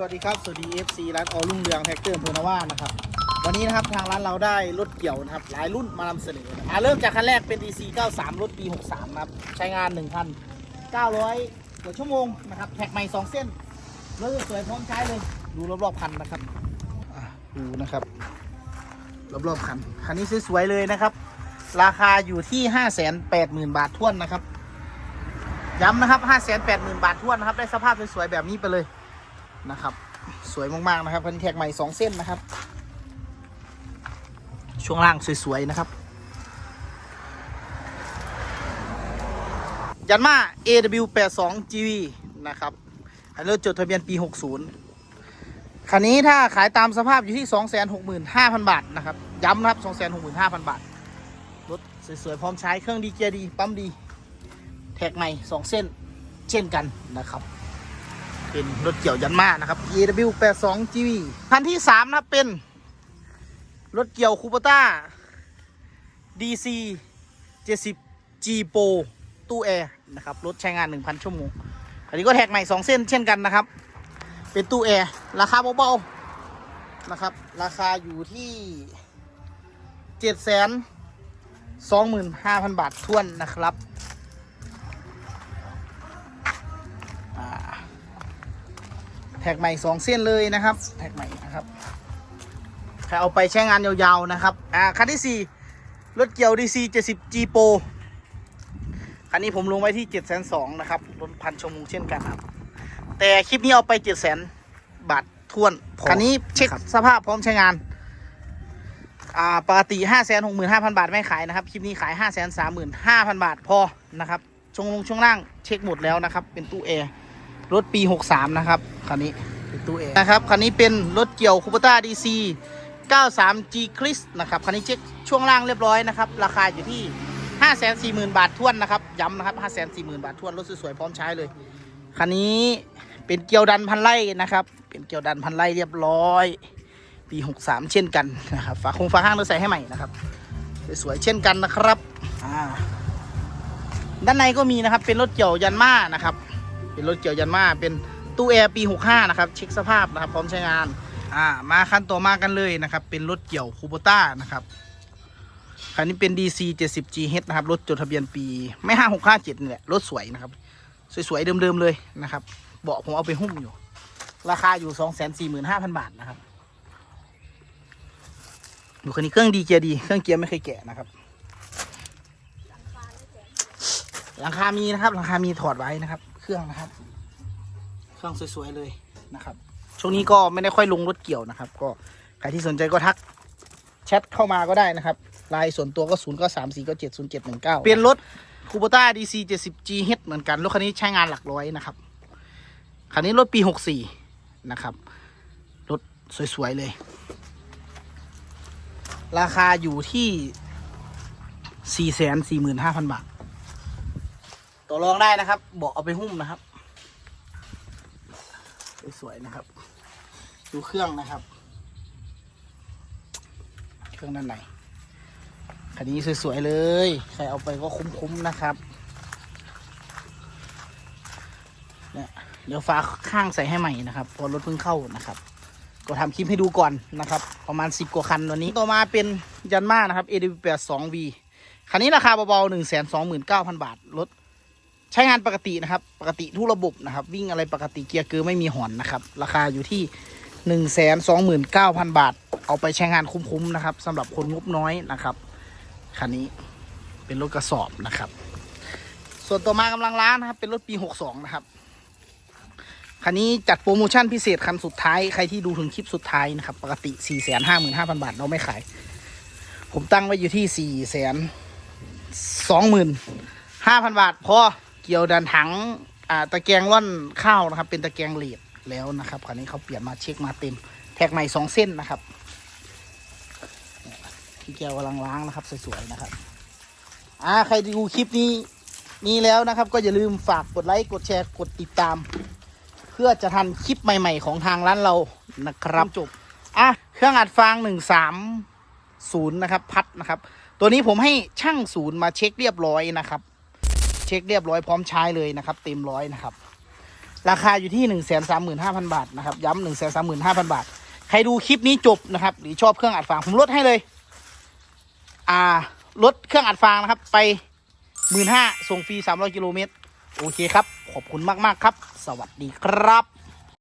สวัสดีครับ สวัสดี FC ร้านออรุ่งเรืองแท็กเตอร์โพนาว่านะครับ วันนี้นะครับทางร้านเราได้รถเกี่ยวนะครับ หลายรุ่นมานำเสนอนะครับอ่าเริ่มจากคันแรกเป็น DC 93 รถปี 63 นะครับ ใช้งาน 1,900กว่าชั่วโมงนะครับแท็กใหม่ 2 เส้นรถสวยพร้อมใช้เลย ดูรอบๆคันนะครับดูนะครับ รอบๆคัน คันนี้สวยๆเลยนะครับ ราคาอยู่ที่ 580,000 บาทท้วนนะครับ ย้ำนะครับ 580,000 บาทท้วนนะครับ ได้สภาพสวยๆแบบนี้ไปเลย นะครับ สวยมากๆนะครับคันแท็กใหม่2เส้นนะครับ ช่วงล่างสวยๆนะครับ ยันมา AW82 GV นะครับอันนี้รถจดทะเบียนปี 60 คันนี้ถ้าขายตามสภาพอยู่ที่ 265,000 บาทนะครับ ย้ำนะครับ 265,000 บาท รถสวยๆ พร้อมใช้เครื่องดีเกียร์ดี ปั๊มดี แท็กใหม่ 2 เส้นเช่นกันนะครับ เป็นรถเกี่ยวยันมานะครับ EW 82 GV คันที่3นะครับเป็น รถเกี่ยวคูปต้า DC 70 G Pro ตู้แอร์นะครับ รถใช้งาน 1,000 ชั่วโมง อันนี้ก็แท็กใหม่ 2 เส้นเช่นกันนะครับ เป็นตู้แอร์ ราคาเบาๆนะครับ ราคาอยู่ที่7 2 5 0 0 0 บาททวนนะครับ ท็กใหม่2เส้นเลยนะครับ แท็กใหม่นะครับใครเอาไปใช้งานยาวๆนะครับ อ่าคันที่4รถเกี่ยว DC 70 G Pro คันนี้ผมลงไว้ที่7 2 0 0 0นะครับรถพันชั่วโมงเช่นกันครับ แต่คลิปนี้เอาไป7 0 0 0 0 0บาททวน คันนี้เช็คสภาพพร้อมใช้งาน อ่าปกติ5 6 5 0 0 0บาทไม่ขายนะครับ คลิปนี้ขาย5 3 5 0 0 0บาทพอนะครับช่วงลงช่วงล่างเช็คหมดแล้วนะครับ เป็นตู้แอร์ รถปี 63 นะครับ คันนี้เป็นตู้แอร์นะครับ คันนี้เป็นรถเกี่ยวคูปต้า DC 93 G Chris นะครับ คันนี้เช็คช่วงล่างเรียบร้อยนะครับ ราคาอยู่ที่ 540,000 บาททวนนะครับ ย้ำนะครับ 540,000 บาททวน รถสวยๆ พร้อมใช้เลย คันนี้เป็นเกียวดันพันไล่นะครับ เป็นเกียวดันพันไล่เรียบร้อย ปี 63 เช่นกันนะครับ ฝาคงฝาข้างเราใส่ให้ใหม่นะครับ สวยๆ เช่นกันนะครับ ด้านในก็มีนะครับ เป็นรถเกี่ยวยันมานะครับ เป็นรถเกี่ยวยันมาเป็นตู้แอร์ปี 65 นะครับ เช็คสภาพนะครับ พร้อมใช้งาน อ่า มาคันต่อมากันเลยนะครับ เป็นรถเกี่ยวคูโบต้านะครับ คันนี้เป็น DC 70 GH นะครับ รถจดทะเบียนปีไม่ 5657นี่แหละ รถสวยนะครับ สวยๆ เดิมๆ เลยนะครับ เบาะผมเอาไปหุ้มอยู่ ราคาอยู่ 245,000 บาทนะครับ ดูคันนี้เครื่องดีเกียร์ดี เครื่องเกียร์ไม่เคยแกะนะครับ หลังคามีนะครับ หลังคามีถอดไว้นะครับ รื่องนะครับ เครื่องสวยๆเลยนะครับ ช่วงนี้ก็ไม่ได้ค่อยลงรถเกี่ยวนะครับ ก็ใครที่สนใจก็ทักแชทเข้ามาก็ได้นะครับไลน์ส่วนตัวก็ศูนย์ก็สามสี่ก็เจ็ดศูนย์เจ็ดหนึ่งเก้าเป็นรถคูปต้าดีซีเจ็ดสิบจีเฮดเหมือนกันรถคันนี้ใช้งานหลักร้อยนะครับคันนี้รถปีหกสี่นะครับรถสวยๆเลย ราคาอยู่ที่สี่แสนสี่หมื่นห้าพันบาท ต่อรองได้นะครับเบอกเอาไปหุ้มนะครับ สวยๆนะครับ ดูเครื่องนะครับ เครื่องด้านในคันนี้สวยๆเลย ใครเอาไปก็คุ้มๆนะครับเนี่ยเดี๋ยวฟ้าข้างใส่ให้ใหม่นะครับพอรถเพิ่งเข้านะครับ ก็ทำคลิปให้ดูก่อนนะครับ ประมาณ 10 กว่าคันวันนี้ ต่อมาเป็นยันมานะครับ AW82V คันนี้ราคาเบาๆ1 2 9 0 0 0 บาทรถ ใช้งานปกตินะครับ ปกติทุกระบบนะครับ วิ่งอะไรปกติเกียร์เกอร์ไม่มีหอนนะครับ ราคาอยู่ที่หนึ่งแสนสองหมื่นเก้าพันบาท เอาไปใช้งานคุ้มๆนะครับสำหรับคนงบน้อยนะครับคันนี้เป็นรถกระสอบนะครับ ส่วนต่อมากำลังล้านนะครับ เป็นรถปีหกสองนะครับคันนี้จัดโปรโมชั่นพิเศษคันสุดท้ายใครที่ดูถึงคลิปสุดท้ายนะครับ ปกติสี่แสนห้าหมื่นห้าพันบาทเราไม่ขาย ผมตั้งไว้อยู่ที่สี่แสนสองหมื่นห้าพันบาทพอ กี่ยวดันถังอ่าตะแกรงร่อนข้าวนะครับ เป็นตะแกรงเหลียดแล้วนะครับคราวนี้เขาเปลี่ยนมาเช็คมาเต็ม แท็กใหม่สองเส้นนะครับพี่แก้วกำลังล้างนะครับสวยๆนะครับ อ่าใครดูคลิปนี้นี้แล้วนะครับ ก็อย่าลืมฝากกดไลค์กดแชร์กดติดตาม เพื่อจะทันคลิปใหม่ ๆ ของทางร้านเรานะครับจบอะเครื่องอัดฟางหนึ่งสามศูนย์นะครับ พัดนะครับ ตัวนี้ผมให้ช่างศูนย์มาเช็คเรียบร้อยนะครับ เช็คเรียบร้อยพร้อมใช้เลยนะครับเต็มร้อยนะครับ ราคาอยู่ที่หนึ่งแสนสามหมื่นห้าพันบาทนะครับย้ำหนึ่งแสนสามหมื่นห้าพันบาท ใครดูคลิปนี้จบนะครับ หรือชอบเครื่องอัดฟางผมลดให้เลย อ่าลดเครื่องอัดฟางนะครับ ไปหมื่นห้าส่งฟรีสามร้อยกิโลเมตรโอเคครับ ขอบคุณมาก ๆ ครับ สวัสดีครับ